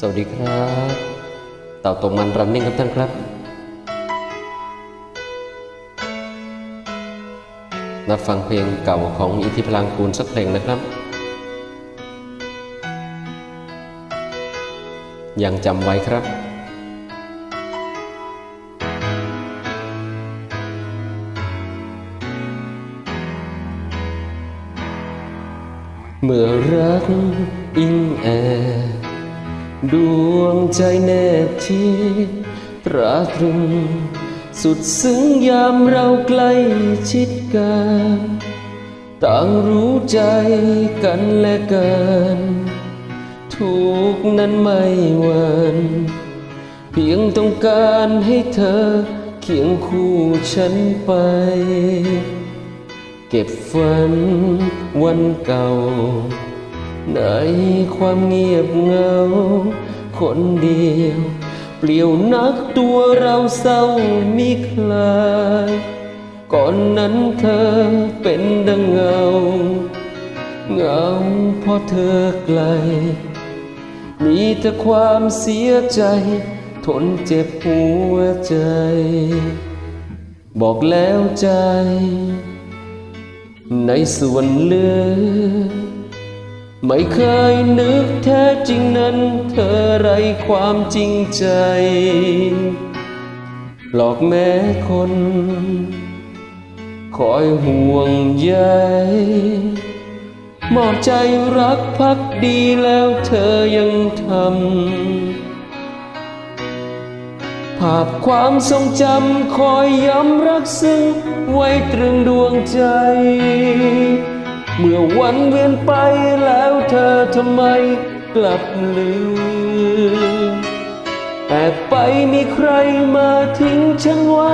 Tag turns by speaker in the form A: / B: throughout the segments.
A: สวัสดีครับ เต่าตกมันรันนิ่งครับท่านครับนัดฟังเพลงเก่าของอิทธิพลังกูลสักเพลงนะครับ ยังจำไว้ครับเมื่อรักอิงแอ ดวงใจแนบชิดตราตรึง สุดซึ้งยามเราใกล้ชิดกัน ต่างรู้ใจกันและกัน ทุกนั้นไม่หวันเพียงต้องการให้เธอเคียงคู่ฉันไป เก็บฝันวันเก่า ในความเงียบเงา คนเดียว เปลี่ยวนักตัวเราเศร้ามิคลายก่อนนั้นเธอเป็นดังเงา เงาเพราะเธอไกล มีแต่ความเสียใจ ทนเจ็บหัวใจ บอกแล้วใจ ในส่วนเลือ ไม่เคยนึกแท้จริงนั้น เธอไรความจริงใจ หลอกแม้คน คอยห่วงใยมอบใจรักพักดีแล้วเธอยังทำ ภาพความทรงจำคอยย้ำรักซึ้งไว้ตรึงดวงใจ เมื่อวันเวียนไปแล้วเธอทำไมกลับลืมแอบไปมีใครมาทิ้งฉันไว้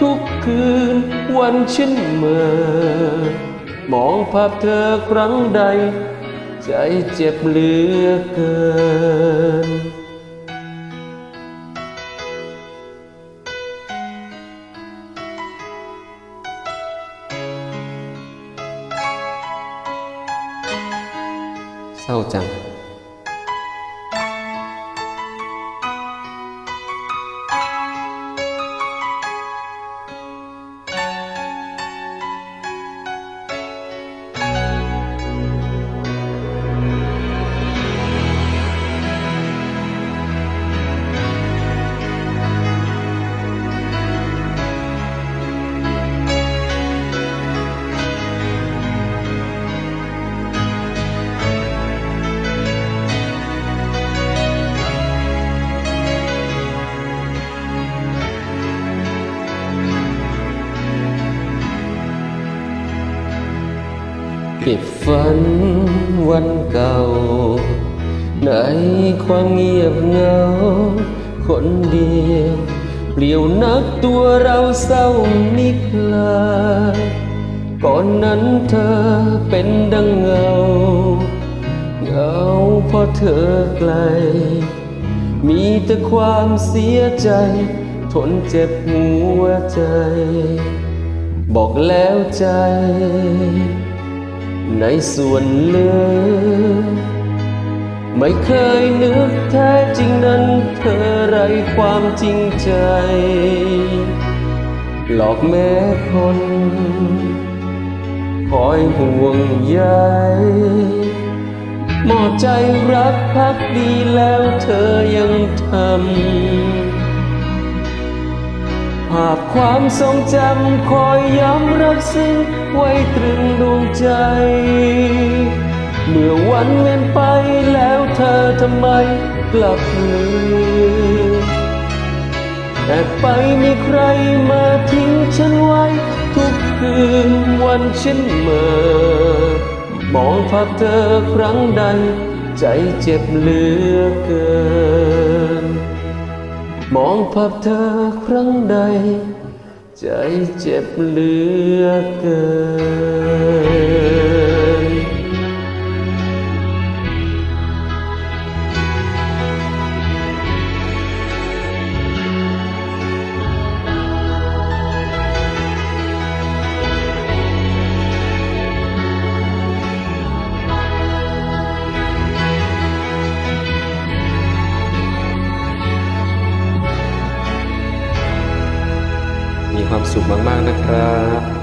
A: ทุกคืนวันฉันเมื่อ มองภาพเธอครั้งใด ใจเจ็บเหลือเกิน เศ เก็บฝันวันเก่า ในความเงียบเหงา คนเดียวเปลี่ยวนักตัวเราเศร้านิคลา ก่อนนั้นเธอเป็นดังเงา เงาเพราะเธอไกล มีแต่ความเสียใจ ทนเจ็บหัวใจ บอกแล้วใจ ในส่วนเหลือไม่เคยนึกแท้จริงนั้นเธอไรความจริงใจ หลอกแม้คน คอยห่วงใยหมอใจรักพักดีแล้วเธอยังทำ ภาพความทรงจำคอยย้ำรักซึ้งไว้ตรึงดวงใจ เมื่อวันเวียนไปแล้วเธอทำไมกลับลืมแอบไปมีใครมาทิ้งฉันไว้ ทุกคืนวันฉันเมื่อมองภาพเธอครั้งใดใจเจ็บเหลือเกิน มองภาพเธอครั้งใด ใจเจ็บเหลือเกิน สุขมาก ๆ นะครับ